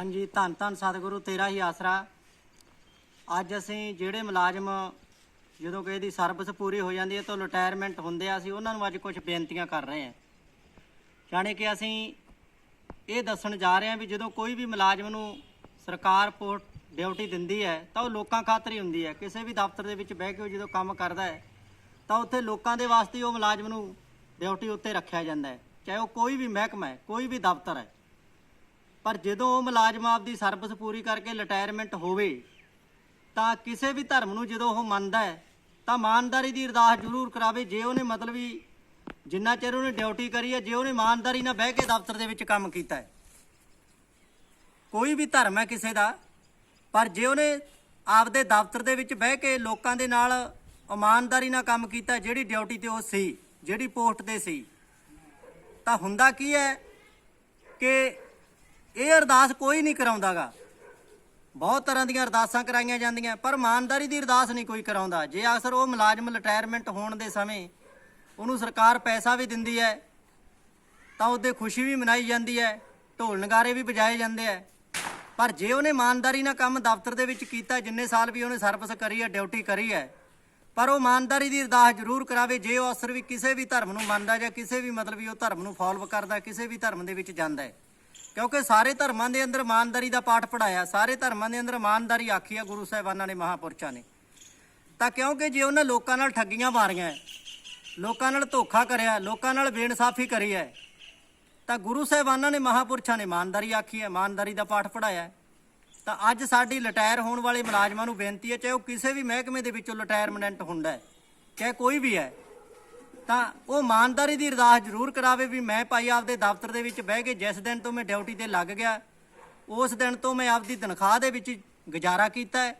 ਹਾਂਜੀ ਧੰਨ ਧੰਨ ਸਤਿਗੁਰੂ, ਤੇਰਾ ਹੀ ਆਸਰਾ। ਅੱਜ ਅਸੀਂ ਜਿਹੜੇ ਮੁਲਾਜ਼ਮ ਜਦੋਂ ਕਿ ਇਹਦੀ ਸਰਵਿਸ ਪੂਰੀ ਹੋ ਜਾਂਦੀ ਹੈ ਤਾਂ ਰਿਟਾਇਰਮੈਂਟ ਹੁੰਦੇ ਆ, ਅਸੀਂ ਉਹਨਾਂ ਨੂੰ ਅੱਜ ਕੁਝ ਬੇਨਤੀਆਂ ਕਰ ਰਹੇ ਹਾਂ। ਜਾਣੀ ਕਿ ਅਸੀਂ ਇਹ ਦੱਸਣ ਜਾ ਰਹੇ ਹਾਂ ਵੀ ਜਦੋਂ ਕੋਈ ਵੀ ਮੁਲਾਜ਼ਮ ਨੂੰ ਸਰਕਾਰ ਪੋਸਟ ਡਿਊਟੀ ਦਿੰਦੀ ਹੈ, ਤਾਂ ਉਹ ਲੋਕਾਂ ਖਾਤਰ ਹੀ ਹੁੰਦੀ ਹੈ। ਕਿਸੇ ਵੀ ਦਫ਼ਤਰ ਦੇ ਵਿੱਚ ਬਹਿ ਕੇ ਜਦੋਂ ਕੰਮ ਕਰਦਾ ਹੈ, ਤਾਂ ਉੱਥੇ ਲੋਕਾਂ ਦੇ ਵਾਸਤੇ ਉਹ ਮੁਲਾਜ਼ਮ ਨੂੰ ਡਿਊਟੀ ਉੱਤੇ ਰੱਖਿਆ ਜਾਂਦਾ ਹੈ। ਚਾਹੇ ਉਹ ਕੋਈ ਵੀ ਮਹਿਕਮਾ ਹੈ, ਕੋਈ ਵੀ ਦਫ਼ਤਰ ਹੈ। ਪਰ ਜਦੋਂ ਉਹ ਮੁਲਾਜ਼ਮ ਆਪਦੀ ਸਰਵਿਸ ਪੂਰੀ ਕਰਕੇ ਰਿਟਾਇਰਮੈਂਟ ਹੋਵੇ, ਤਾਂ ਕਿਸੇ ਵੀ ਧਰਮ ਨੂੰ ਜਦੋਂ ਉਹ ਮੰਨਦਾ ਹੈ, ਤਾਂ ਇਮਾਨਦਾਰੀ ਦੀ ਅਰਦਾਸ ਜ਼ਰੂਰ ਕਰਾਵੇ, ਜੇ ਉਹਨੇ ਮਤਲਬ ਵੀ ਜਿੰਨਾ ਚਿਰ ਉਹਨੇ ਡਿਊਟੀ ਕਰੀ ਹੈ, ਜੇ ਉਹਨੇ ਇਮਾਨਦਾਰੀ ਨਾਲ ਬਹਿ ਕੇ ਦਫ਼ਤਰ ਦੇ ਵਿੱਚ ਕੰਮ ਕੀਤਾ ਹੈ। ਕੋਈ ਵੀ ਧਰਮ ਹੈ ਕਿਸੇ ਦਾ, ਪਰ ਜੇ ਉਹਨੇ ਆਪਦੇ ਦਫ਼ਤਰ ਦੇ ਵਿੱਚ ਬਹਿ ਕੇ ਲੋਕਾਂ ਦੇ ਨਾਲ ਇਮਾਨਦਾਰੀ ਨਾਲ ਕੰਮ ਕੀਤਾ, ਜਿਹੜੀ ਡਿਊਟੀ ਤੇ ਉਹ ਸੀ, ਜਿਹੜੀ ਪੋਸਟ ਤੇ ਸੀ, ਤਾਂ ਹੁੰਦਾ ਕੀ ਹੈ ਕਿ ਇਹ ਅਰਦਾਸ ਕੋਈ ਨਹੀਂ ਕਰਾਉਂਦਾਗਾ। ਬਹੁਤ ਤਰ੍ਹਾਂ ਦੀਆਂ ਅਰਦਾਸਾਂ ਕਰਾਈਆਂ ਜਾਂਦੀਆਂ, ਪਰ ਇਮਾਨਦਾਰੀ ਦੀ ਅਰਦਾਸ ਨਹੀਂ ਕੋਈ ਕਰਾਉਂਦਾ। ਜੇ ਅਕਸਰ ਉਹ ਮੁਲਾਜ਼ਮ ਰਿਟਾਇਰਮੈਂਟ ਹੋਣ ਦੇ ਸਮੇਂ ਉਹਨੂੰ ਸਰਕਾਰ ਪੈਸਾ ਵੀ ਦਿੰਦੀ ਹੈ, ਤਾਂ ਉਹਦੇ ਖੁਸ਼ੀ ਵੀ ਮਨਾਈ ਜਾਂਦੀ ਹੈ, ਢੋਲ ਨਗਾਰੇ ਵੀ ਵਜਾਏ ਜਾਂਦੇ ਹੈ। ਪਰ ਜੇ ਉਹਨੇ ਇਮਾਨਦਾਰੀ ਨਾਲ ਕੰਮ ਦਫ਼ਤਰ ਦੇ ਵਿੱਚ ਕੀਤਾ, ਜਿੰਨੇ ਸਾਲ ਵੀ ਉਹਨੇ ਸਰਵਿਸ ਕਰੀ ਹੈ ਡਿਊਟੀ ਕਰੀ ਹੈ, ਪਰ ਉਹ ਇਮਾਨਦਾਰੀ ਦੀ ਅਰਦਾਸ ਜ਼ਰੂਰ ਕਰਾਵੇ, ਜੇ ਉਹ ਅਸਰ ਵੀ ਕਿਸੇ ਵੀ ਧਰਮ ਨੂੰ ਮੰਨਦਾ ਜਾਂ ਕਿਸੇ ਵੀ ਮਤਲਬ ਵੀ ਉਹ ਧਰਮ ਨੂੰ ਫੋਲੋ ਕਰਦਾ, ਕਿਸੇ ਵੀ ਧਰਮ ਦੇ ਵਿੱਚ ਜਾਂਦਾ ਹੈ। ਕਿਉਂਕਿ ਸਾਰੇ ਧਰਮਾਂ ਦੇ ਅੰਦਰ ਇਮਾਨਦਾਰੀ ਦਾ ਪਾਠ ਪੜਾਇਆ ਸਾਰੇ ਧਰਮਾਂ ਦੇ ਅੰਦਰ ਇਮਾਨਦਾਰੀ ਆਖੀ ਆ, ਗੁਰੂ ਸਾਹਿਬਾਨਾਂ ਨੇ, ਮਹਾਪੁਰਸ਼ਾਂ ਨੇ। ਤਾਂ ਕਿਉਂਕਿ ਜੇ ਉਹਨਾਂ ਲੋਕਾਂ ਨਾਲ ਠੱਗੀਆਂ ਮਾਰੀਆਂ, ਲੋਕਾਂ ਨਾਲ ਧੋਖਾ ਕਰਿਆ, ਲੋਕਾਂ ਨਾਲ ਬੇਇਨਸਾਫੀ ਕਰੀ ਹੈ, ਤਾਂ ਗੁਰੂ ਸਾਹਿਬਾਨਾਂ ਨੇ, ਮਹਾਪੁਰਸ਼ਾਂ ਨੇ ਇਮਾਨਦਾਰੀ ਆਖੀ ਹੈ, ਇਮਾਨਦਾਰੀ ਦਾ ਪਾਠ ਪੜਾਇਆ ਤਾਂ ਅੱਜ ਸਾਡੀ ਲਟਾਇਰ ਹੋਣ ਵਾਲੇ ਮੁਲਾਜ਼ਮਾਂ ਨੂੰ ਬੇਨਤੀ ਹੈ, ਚਾਹੇ ਉਹ ਕਿਸੇ ਵੀ ਮਹਿਕਮੇ ਦੇ ਵਿੱਚੋਂ ਲਟਾਇਰਮੈਂਟ ਹੁੰਦਾ ਹੈ, ਚਾਹੇ ਕੋਈ ਵੀ ਹੈ ਤਾਂ ਉਹ ਇਮਾਨਦਾਰੀ ਦੀ ਅਰਦਾਸ ਜ਼ਰੂਰ ਕਰਾਵੇ ਵੀ ਮੈਂ ਭਾਈ ਆਪਦੇ ਦਫ਼ਤਰ ਦੇ ਵਿੱਚ ਬਹਿ ਕੇ ਜਿਸ ਦਿਨ ਤੋਂ ਮੈਂ ਡਿਊਟੀ ਤੇ ਲੱਗ ਗਿਆ, ਉਸ ਦਿਨ ਤੋਂ ਮੈਂ ਆਪਦੀ ਤਨਖਾਹ ਦੇ ਵਿੱਚ ਗੁਜ਼ਾਰਾ ਕੀਤਾ ਹੈ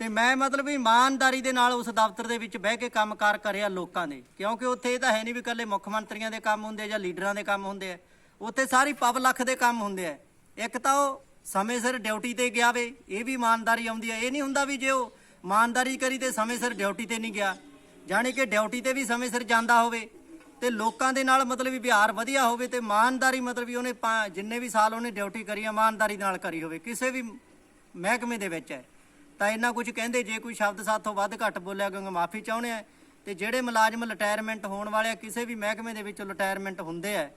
ਤੇ ਮੈਂ ਮਤਲਬ ਇਮਾਨਦਾਰੀ ਦੇ ਨਾਲ ਉਸ ਦਫ਼ਤਰ ਦੇ ਵਿੱਚ ਬਹਿ ਕੇ ਕੰਮਕਾਰ ਕਰਿਆ ਲੋਕਾਂ ਦੇ ਕਿਉਂਕਿ ਉੱਥੇ ਇਹ ਤਾਂ ਹੈ ਨਹੀਂ ਵੀ ਇਕੱਲੇ ਮੁੱਖ ਮੰਤਰੀਆਂ ਦੇ ਕੰਮ ਹੁੰਦੇ ਜਾਂ ਲੀਡਰਾਂ ਦੇ ਕੰਮ ਹੁੰਦੇ ਆ। ਉੱਥੇ ਸਾਰੀ ਪਬਲਿਕ ਦੇ ਕੰਮ ਹੁੰਦੇ ਆ। ਇੱਕ ਤਾਂ ਉਹ ਸਮੇਂ ਸਿਰ ਡਿਊਟੀ ਤੇ ਗਿਆ ਵੇ, ਇਹ ਵੀ ਇਮਾਨਦਾਰੀ ਆਉਂਦੀ ਹੈ ਇਹ ਨਹੀਂ ਹੁੰਦਾ ਵੀ ਜੇ ਉਹ ਇਮਾਨਦਾਰੀ ਕਰੀ ਤੇ ਸਮੇਂ ਸਿਰ ਡਿਊਟੀ ਤੇ ਨਹੀਂ ਗਿਆ। ਜਾਣੀ ਕਿ ਡਿਊਟੀ ਤੇ ਵੀ ਸਮੇਂ ਸਿਰ ਜਾਂਦਾ ਹੋਵੇ ਤੇ ਲੋਕਾਂ ਦੇ ਨਾਲ ਮਤਲਬ ਵੀ ਵਿਹਾਰ ਵਧੀਆ ਹੋਵੇ ਤੇ ਇਮਾਨਦਾਰੀ ਮਤਲਬ ਵੀ ਉਹਨੇ ਪਾ- ਜਿੰਨੇ ਵੀ ਸਾਲ ਉਹਨੇ ਡਿਊਟੀ ਕਰੀ ਇਮਾਨਦਾਰੀ ਨਾਲ ਕਰੀ ਹੋਵੇ। ਕਿਸੇ ਵੀ ਮਹਿਕਮੇ ਦੇ ਵਿੱਚ ਹੈ। ਤਾਂ ਇੰਨਾ ਕੁਝ ਕਹਿੰਦੇ, ਜੇ ਕੋਈ ਸ਼ਬਦ ਸਾਥੋਂ ਵੱਧ ਘੱਟ ਬੋਲਿਆ ਗਿਆ ਮਾਫੀ ਚਾਹੁੰਦੇ ਆ, ਤੇ ਜਿਹੜੇ ਮੁਲਾਜ਼ਮ ਰਿਟਾਇਰਮੈਂਟ ਹੋਣ ਵਾਲੇ ਆ, ਕਿਸੇ ਵੀ ਮਹਿਕਮੇ ਦੇ ਵਿੱਚੋਂ ਰਿਟਾਇਰਮੈਂਟ ਹੁੰਦੇ ਆ,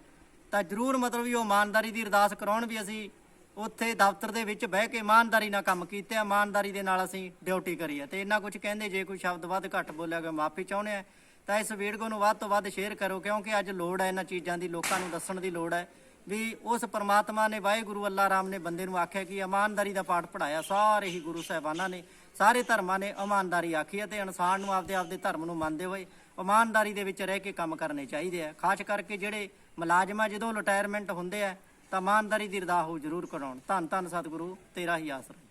ਤਾਂ ਜ਼ਰੂਰ ਮਤਲਬ ਵੀ ਉਹ ਇਮਾਨਦਾਰੀ ਦੀ ਅਰਦਾਸ ਕਰਾਉਣ ਵੀ ਅਸੀਂ ਉੱਥੇ ਦਫ਼ਤਰ ਦੇ ਵਿੱਚ ਬਹਿ ਕੇ ਇਮਾਨਦਾਰੀ ਨਾਲ ਕੰਮ ਕੀਤਾ ਇਮਾਨਦਾਰੀ ਦੇ ਨਾਲ ਅਸੀਂ ਡਿਊਟੀ ਕਰੀ ਆ। ਤੇ ਇਹਨਾਂ ਕੁਝ ਕਹਿੰਦੇ, ਜੇ ਕੋਈ ਸ਼ਬਦ ਵੱਧ ਘੱਟ ਬੋਲਿਆ ਗਿਆ ਮਾਫੀ ਚਾਹੁੰਦੇ ਆ, ਤਾਂ ਇਸ ਵੀਡੀਓ ਨੂੰ ਵੱਧ ਤੋਂ ਵੱਧ ਸ਼ੇਅਰ ਕਰੋ, ਕਿਉਂਕਿ ਅੱਜ ਲੋੜ ਹੈ ਇਹਨਾਂ ਚੀਜ਼ਾਂ ਦੀ, ਲੋਕਾਂ ਨੂੰ ਦੱਸਣ ਦੀ ਲੋੜ ਹੈ ਵੀ ਉਸ ਪਰਮਾਤਮਾ ਨੇ, ਵਾਹਿਗੁਰੂ ਅੱਲਾਹ ਰਾਮ ਨੇ ਬੰਦੇ ਨੂੰ ਆਖਿਆ ਕਿ ਇਮਾਨਦਾਰੀ ਦਾ ਪਾਠ ਪੜਾਇਆ ਸਾਰੇ ਹੀ ਗੁਰੂ ਸਾਹਿਬਾਨਾਂ ਨੇ, ਸਾਰੇ ਧਰਮਾਂ ਨੇ ਇਮਾਨਦਾਰੀ ਆਖੀ ਹੈ ਤੇ ਇਨਸਾਨ ਨੂੰ ਆਪਦੇ ਆਪਦੇ ਧਰਮ ਨੂੰ ਮੰਨਦੇ ਹੋਏ ਇਮਾਨਦਾਰੀ ਦੇ ਵਿੱਚ ਰਹਿ ਕੇ ਕੰਮ ਕਰਨੇ ਚਾਹੀਦੇ ਆ। ਖਾਸ ਕਰਕੇ ਜਿਹੜੇ ਮੁਲਾਜ਼ਮਾਂ, ਜਦੋਂ ਰਿਟਾਇਰਮੈਂਟ ਹੁੰਦੇ ਆ ਤਾਂ ਇਮਾਨਦਾਰੀ ਦੀ ਅਰਦਾਸ ਉਹ ਜ਼ਰੂਰ ਕਰਾਉਣ। ਧੰਨ ਧੰਨ ਸਤਿਗੁਰੂ ਤੇਰਾ ਹੀ ਆਸਰਾ।